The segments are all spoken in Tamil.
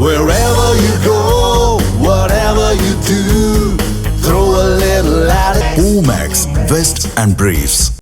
Wherever you go, whatever you do, throw a little at it. Omax, Vest and Briefs.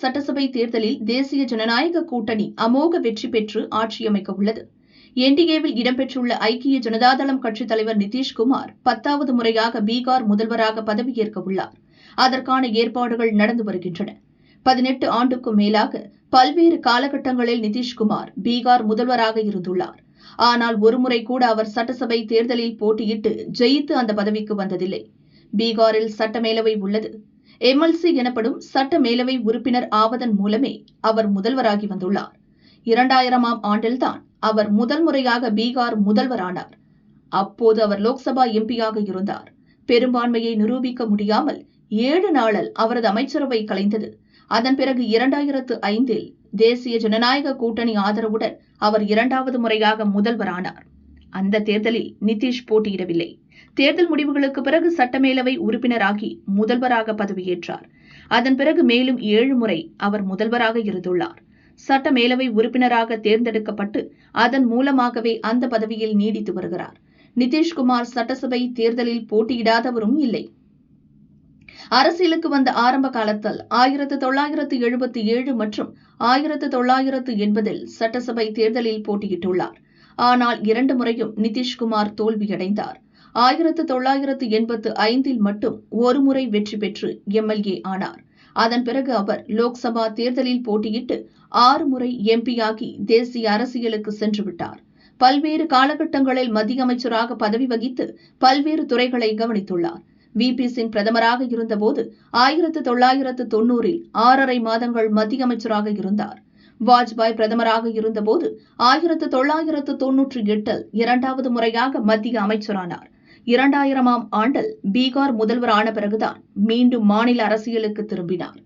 சட்டசபை தேர்தலில் தேசிய ஜனநாயக கூட்டணி அமோக வெற்றி பெற்று ஆட்சியமைக்க உள்ளது என்டிஏவில் இடம்பெற்றுள்ள ஐக்கிய ஜனதாதளம் கட்சித் தலைவர் நிதிஷ்குமார் பத்தாவது முறையாக பீகார் முதல்வராக பதவியேற்க உள்ளார். அதற்கான ஏற்பாடுகள் நடந்து வருகின்றன. பதினெட்டு ஆண்டுக்கும் மேலாக பல்வேறு காலகட்டங்களில் நிதிஷ்குமார் பீகார் முதல்வராக இருந்துள்ளார். ஆனால் ஒருமுறை கூட அவர் சட்டசபை தேர்தலில் போட்டியிட்டு ஜெயித்து அந்த பதவிக்கு வந்ததில்லை. பீகாரில் சட்டமேலவை உள்ளது. எம்எல்சி எனப்படும் சட்ட மேலவை உறுப்பினர் ஆவதன் மூலமே அவர் முதல்வராகி வந்துள்ளார். இரண்டாயிரமாம் ஆண்டில்தான் அவர் முதல் முறையாக பீகார் முதல்வரானார். அப்போது அவர் லோக்சபா எம்பியாக இருந்தார். பெரும்பான்மையை நிரூபிக்க முடியாமல் ஏழு நாளில் அவரது அமைச்சரவை கலைந்தது. அதன் பிறகு இரண்டாயிரத்து ஐந்தில் தேசிய ஜனநாயக கூட்டணி ஆதரவுடன் அவர் இரண்டாவது முறையாக முதல்வரானார். அந்த தேர்தலில் நிதிஷ் போட்டியிடவில்லை. தேர்தல் முடிவுகளுக்கு பிறகு சட்டமேலவை உறுப்பினராகி முதல்வராக பதவியேற்றார். அதன் பிறகு மேலும் ஏழு முறை அவர் முதல்வராக இருந்துள்ளார். சட்டமேலவை உறுப்பினராக தேர்ந்தெடுக்கப்பட்டு அதன் மூலமாகவே அந்த பதவியில் நீடித்து வருகிறார். நிதிஷ்குமார் சட்டசபை தேர்தலில் போட்டியிடாதவரும் இல்லை. அரசியலுக்கு வந்த ஆரம்ப காலத்தில் ஆயிரத்து தொள்ளாயிரத்து எழுபத்தி ஏழு மற்றும் ஆயிரத்து தொள்ளாயிரத்து எண்பதில் சட்டசபை தேர்தலில் போட்டியிட்டுள்ளார். ஆனால் இரண்டு முறையும் நிதிஷ்குமார் தோல்வியடைந்தார். ஆயிரத்து தொள்ளாயிரத்து எண்பத்து ஐந்தில் மட்டும் ஒருமுறை வெற்றி பெற்று எம்எல்ஏ ஆனார். அதன் பிறகு அவர் லோக்சபா தேர்தலில் போட்டியிட்டு ஆறு முறை எம்பியாகி தேசிய அரசியலுக்கு சென்றுவிட்டார் பல்வேறு காலகட்டங்களில் மத்திய அமைச்சராக பதவி வகித்து பல்வேறு துறைகளை கவனித்துள்ளார். வி பி சிங் பிரதமராக இருந்தபோது ஆயிரத்து தொள்ளாயிரத்து தொன்னூறில் ஆறரை மாதங்கள் மத்திய அமைச்சராக இருந்தார். வாஜ்பாய் பிரதமராக இருந்தபோது ஆயிரத்து தொள்ளாயிரத்து தொன்னூற்றி எட்டில் இரண்டாவது முறையாக மத்திய அமைச்சரானார். இரண்டாயிரமாம் ஆண்டில் பீகார் முதல்வர் ஆன பிறகுதான் மீண்டும் மாநில அரசியலுக்கு திரும்பினார்.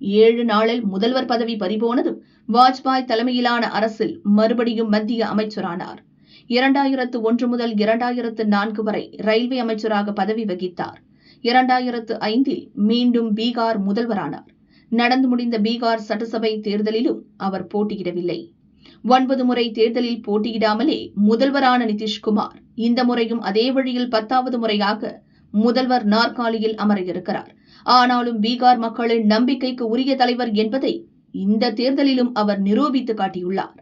ஏழு நாளில் முதல்வர் பதவி பறிபோனதும் வாஜ்பாய் தலைமையிலான அரசில் மறுபடியும் மத்திய அமைச்சரானார். இரண்டாயிரத்து ஒன்று முதல் இரண்டாயிரத்து நான்கு வரை ரயில்வே அமைச்சராக பதவி வகித்தார். இரண்டாயிரத்து ஐந்தில் மீண்டும் பீகார் முதல்வரானார். நடந்து முடிந்த பீகார் சட்டசபை தேர்தலிலும் அவர் போட்டியிடவில்லை. ஒன்பது முறை தேர்தலில் போட்டியிடாமலே முதல்வரான நிதிஷ்குமார் இந்த முறையும் அதே வழியில் பத்தாவது முறையாக முதல்வர் நாற்காலியில் அமர இருக்கிறார் ஆனாலும் பீகார் மக்களின் நம்பிக்கைக்கு உரிய தலைவர் என்பதை இந்த தேர்தலிலும் அவர் நிரூபித்து காட்டியுள்ளார்.